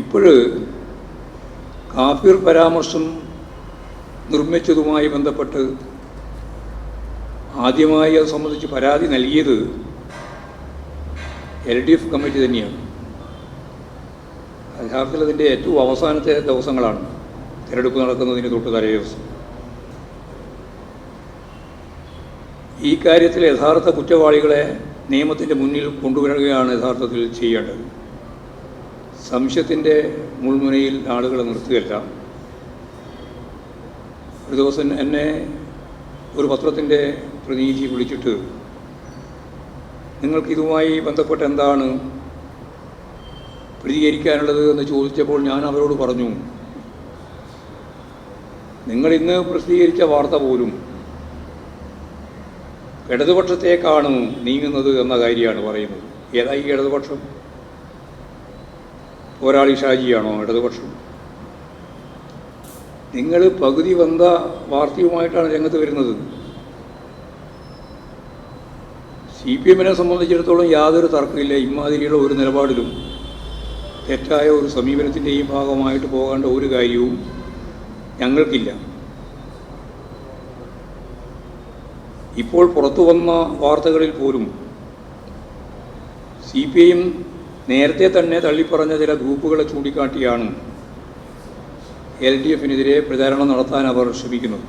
ഇപ്പോഴ് കാഫിർ പരാമർശം നിർമ്മിച്ചതുമായി ബന്ധപ്പെട്ട് ആദ്യമായി അത് സംബന്ധിച്ച് പരാതി നൽകിയത് എൽ ഡി എഫ് കമ്മിറ്റി തന്നെയാണ്. യഥാർത്ഥത്തിൽ അതിന്റെ ഏറ്റവും അവസാനത്തെ ദിവസങ്ങളാണ് തിരഞ്ഞെടുപ്പ് നടക്കുന്നതിന് തൊട്ട് തലേ ദിവസം. ഈ കാര്യത്തിൽ യഥാർത്ഥ കുറ്റവാളികളെ നിയമത്തിന്റെ മുന്നിൽ കൊണ്ടുവരികയാണ് യഥാർത്ഥത്തിൽ ചെയ്യേണ്ടത്. സംശയത്തിന്റെ മുൾമുനയിൽ ആളുകളെ നിർത്തുകയല്ല. ഒരു ദിവസം എന്നെ ഒരു പത്രത്തിന്റെ പ്രതിനിധി വിളിച്ചിട്ട് നിങ്ങൾക്കിതുമായി ബന്ധപ്പെട്ട് എന്താണ് പ്രതികരിക്കാനുള്ളത് എന്ന് ചോദിച്ചപ്പോൾ ഞാൻ അവരോട് പറഞ്ഞു നിങ്ങൾ ഇന്ന് പ്രസിദ്ധീകരിച്ച വാർത്ത പോലും ഇടതുപക്ഷത്തേക്കാണ് നീങ്ങുന്നത് എന്ന കാര്യമാണ് പറയുന്നത്. ഏതായി ഈ ഇടതുപക്ഷം ഈ ഷാജിയാണോ ഇടതുപക്ഷം നിങ്ങൾ പകുതി വന്ന വാർത്തയുമായിട്ടാണ് രംഗത്ത് വരുന്നത്. സി പി എമ്മിനെ സംബന്ധിച്ചിടത്തോളം യാതൊരു തർക്കമില്ല. ഇമാതിരിയുള്ള ഒരു നിലപാടിലും തെറ്റായ ഒരു സമീപനത്തിന്റെയും ഭാഗമായിട്ട് പോകേണ്ട ഒരു കാര്യവും ഞങ്ങൾക്കില്ല. ഇപ്പോൾ പുറത്തു വന്ന വാർത്തകളിൽ പോലും സി പി എം നേരത്തെ തന്നെ തള്ളിപ്പറഞ്ഞ ചില ഗ്രൂപ്പുകളെ ചൂണ്ടിക്കാട്ടിയാണ് എൽ ഡി എഫിനെതിരെ പ്രചാരണം നടത്താൻ അവർ ശ്രമിക്കുന്നത്.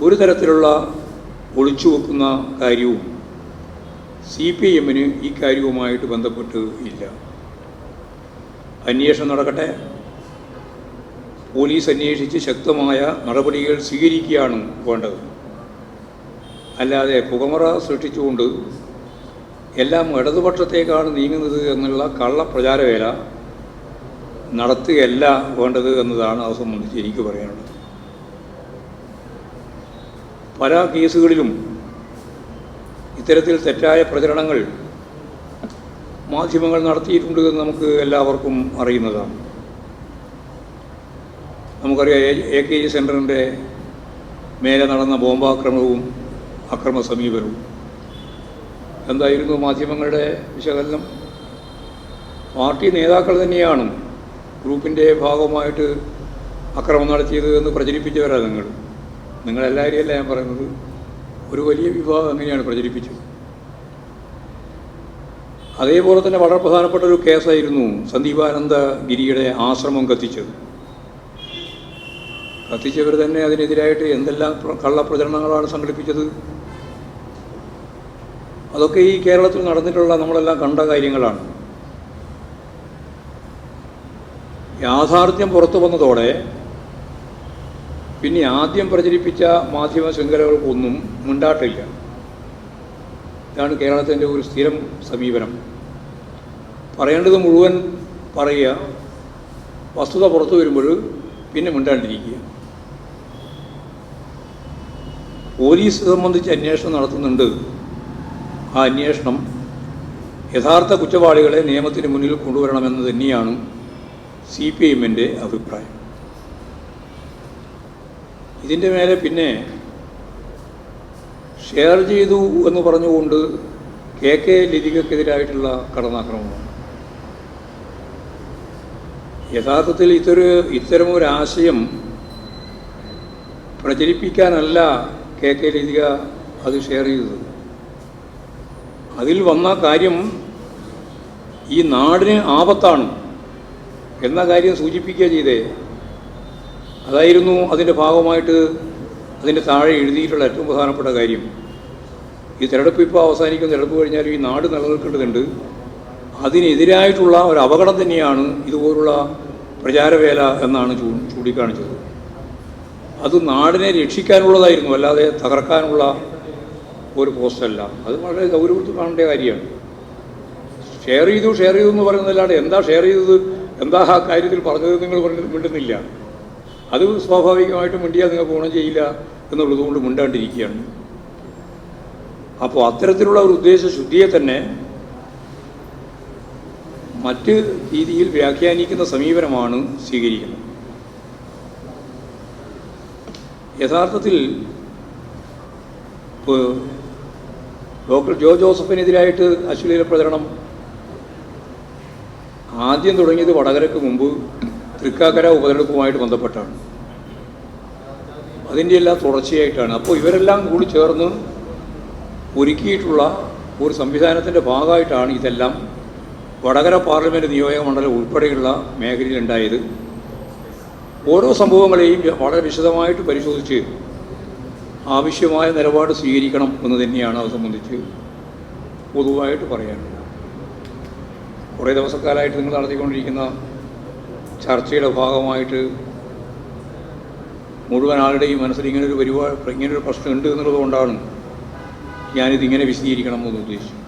ഒരു തരത്തിലുള്ള ഒളിച്ചുവെക്കുന്ന കാര്യവും സി പി എമ്മിന് ഈ കാര്യവുമായിട്ട് ബന്ധപ്പെട്ട് ഇല്ല. അന്വേഷണം നടക്കട്ടെ. പോലീസ് അന്വേഷിച്ച് ശക്തമായ നടപടികൾ സ്വീകരിക്കുകയാണ് വേണ്ടത്. അല്ലാതെ പുകമറ സൃഷ്ടിച്ചുകൊണ്ട് എല്ലാം ഇടതുപക്ഷത്തേക്കാണ് നീങ്ങുന്നത് എന്നുള്ള കള്ള പ്രചാരവേല നടത്തുകയല്ല വേണ്ടത് എന്നതാണ് അത് സംബന്ധിച്ച് എനിക്ക് പറയാനുള്ളത്. പല കേസുകളിലും ഇത്തരത്തിൽ തെറ്റായ പ്രചരണങ്ങൾ മാധ്യമങ്ങൾ നടത്തിയിട്ടുണ്ട് എന്ന് നമുക്ക് എല്ലാവർക്കും അറിയുന്നതാണ്. നമുക്കറിയാം എ കെ ജി സെന്ററിന്റെ മേലെ നടന്ന ബോംബാക്രമണവും അക്രമ സമീപനവും എന്തായിരുന്നു മാധ്യമങ്ങളുടെ വിശകലനം? പാർട്ടി നേതാക്കൾ തന്നെയാണ് ഗ്രൂപ്പിന്റെ ഭാഗമായിട്ട് അക്രമം നടത്തിയത് എന്ന് പ്രചരിപ്പിച്ചവരാണ് നിങ്ങൾ. നിങ്ങളെല്ലാവരെയും അല്ല ഞാൻ പറയുന്നത്. ഒരു വലിയ വിഭാഗം അങ്ങനെയാണ് പ്രചരിപ്പിച്ചത്. അതേപോലെ തന്നെ വളരെ പ്രധാനപ്പെട്ട ഒരു കേസായിരുന്നു സന്ദീപാനന്ദ ഗിരിയുടെ ആശ്രമം കത്തിച്ചത്. കത്തിച്ചവർ തന്നെ അതിനെതിരായിട്ട് എന്തെല്ലാം പ്ര- കള്ളപ്രചരണങ്ങളാണ് സംഘടിപ്പിച്ചത്? അതൊക്കെ ഈ കേരളത്തിൽ നടന്നിട്ടുള്ള നമ്മളെല്ലാം കണ്ട കാര്യങ്ങളാണ്. യാഥാർത്ഥ്യം പുറത്തു വന്നതോടെ പിന്നെ ആദ്യം പ്രചരിപ്പിച്ച മാധ്യമ ശൃംഖലകൾക്കൊന്നും മുണ്ടാട്ടില്ല. ഇതാണ് കേരളത്തിന്റെ ഒരു സ്ഥിരം സമീപനം. പറയേണ്ടത് മുഴുവൻ പറയുക വസ്തുത പുറത്തു വരുമ്പോൾ പിന്നെ മിണ്ടാണ്ടിരിക്കുക. പോലീസ് സംബന്ധിച്ച് അന്വേഷണം നടത്തുന്നുണ്ട്. ആ അന്വേഷണം യഥാർത്ഥ കുറ്റവാളികളെ നിയമത്തിന് മുന്നിൽ കൊണ്ടുവരണമെന്ന് തന്നെയാണ് സി പി എമ്മിന്റെ അഭിപ്രായം. ഇതിന്റെ മേലെ പിന്നെ ഷെയർ ചെയ്തു എന്ന് പറഞ്ഞുകൊണ്ട് കെ കെ ലതികക്കെതിരായിട്ടുള്ള കടന്നാക്രമണം. യഥാർത്ഥത്തിൽ ഇതൊരു ഇത്തരമൊരാശയം പ്രചരിപ്പിക്കാനല്ല കെ കെ ലതിക അത് ഷെയർ ചെയ്തത്. അതിൽ വന്ന കാര്യം ഈ നാടിന് ആപത്താണ് എന്ന കാര്യം സൂചിപ്പിക്കുക ചെയ്തേ. അതായിരുന്നു അതിന്റെ ഭാഗമായിട്ട് അതിന്റെ താഴെ എഴുതിയിട്ടുള്ള ഏറ്റവും പ്രധാനപ്പെട്ട കാര്യം. ഈ തിരഞ്ഞെടുപ്പ് ഇപ്പോൾ അവസാനിക്കുന്ന തിരഞ്ഞെടുപ്പ് കഴിഞ്ഞാൽ ഈ നാട് നിലനിൽക്കേണ്ടതുണ്ട്. അതിനെതിരായിട്ടുള്ള ഒരു അപകടം തന്നെയാണ് ഇതുപോലുള്ള പ്രചാരവേല എന്നാണ് ചൂ ചൂണ്ടിക്കാണിച്ചത്. അത് നാടിനെ രക്ഷിക്കാനുള്ളതായിരുന്നു അല്ലാതെ തകർക്കാനുള്ള ഒരു പോസ്റ്റല്ല. അത് വളരെ ഗൗരവത്തിൽ കാണേണ്ട കാര്യമാണ്. ഷെയർ ചെയ്തു ഷെയർ ചെയ്തു എന്ന് പറയുന്നതല്ലാണ്ട് എന്താ ഷെയർ ചെയ്തത്? എന്താ ആ കാര്യത്തിൽ പറഞ്ഞത് നിങ്ങൾ മിണ്ടുന്നില്ല. അത് സ്വാഭാവികമായിട്ടും മിണ്ടിയാൽ നിങ്ങൾക്ക് ഗുണം ചെയ്യില്ല എന്നുള്ളത് കൊണ്ട് മിണ്ടാണ്ടിരിക്കുകയാണ്. അപ്പോൾ അത്തരത്തിലുള്ള ഒരു ഉദ്ദേശ ശുദ്ധിയെ തന്നെ മറ്റ് രീതിയിൽ വ്യാഖ്യാനിക്കുന്ന സമീപനമാണ് സ്വീകരിക്കുന്നത്. യഥാർത്ഥത്തിൽ ഡോക്ടർ ജോ ജോസഫിനെതിരായിട്ട് അശ്ലീല പ്രചരണം ആദ്യം തുടങ്ങിയത് വടകരയ്ക്ക് മുമ്പ് തൃക്കാക്കര ഉപതെരഞ്ഞെടുപ്പുമായിട്ട് ബന്ധപ്പെട്ടാണ്. അതിന്റെ എല്ലാം തുടർച്ചയായിട്ടാണ്. അപ്പോൾ ഇവരെല്ലാം കൂടി ചേർന്ന് ഒരുക്കിയിട്ടുള്ള ഒരു സംവിധാനത്തിന്റെ ഭാഗമായിട്ടാണ് ഇതെല്ലാം വടകര പാർലമെന്റ് നിയോജക മണ്ഡലം ഉൾപ്പെടെയുള്ള മേഖലയിലുണ്ടായത്. ഓരോ സംഭവങ്ങളെയും വളരെ വിശദമായിട്ട് പരിശോധിച്ച് ആവശ്യമായ നിലപാട് സ്വീകരിക്കണം എന്ന് തന്നെയാണ് അത് സംബന്ധിച്ച് പൊതുവായിട്ട് പറയാനുള്ളത്. കുറേ ദിവസക്കാലമായിട്ട് നിങ്ങൾ നടത്തിക്കൊണ്ടിരിക്കുന്ന ചർച്ചയുടെ ഭാഗമായിട്ട് മുഴുവൻ ആളുടെയും മനസ്സിൽ ഇങ്ങനൊരു പരിപാടി ഇങ്ങനൊരു പ്രശ്നമുണ്ട് എന്നുള്ളത് കൊണ്ടാണ് ഞാനിതിങ്ങനെ വിശദീകരിക്കണം എന്ന് ഉദ്ദേശിച്ചു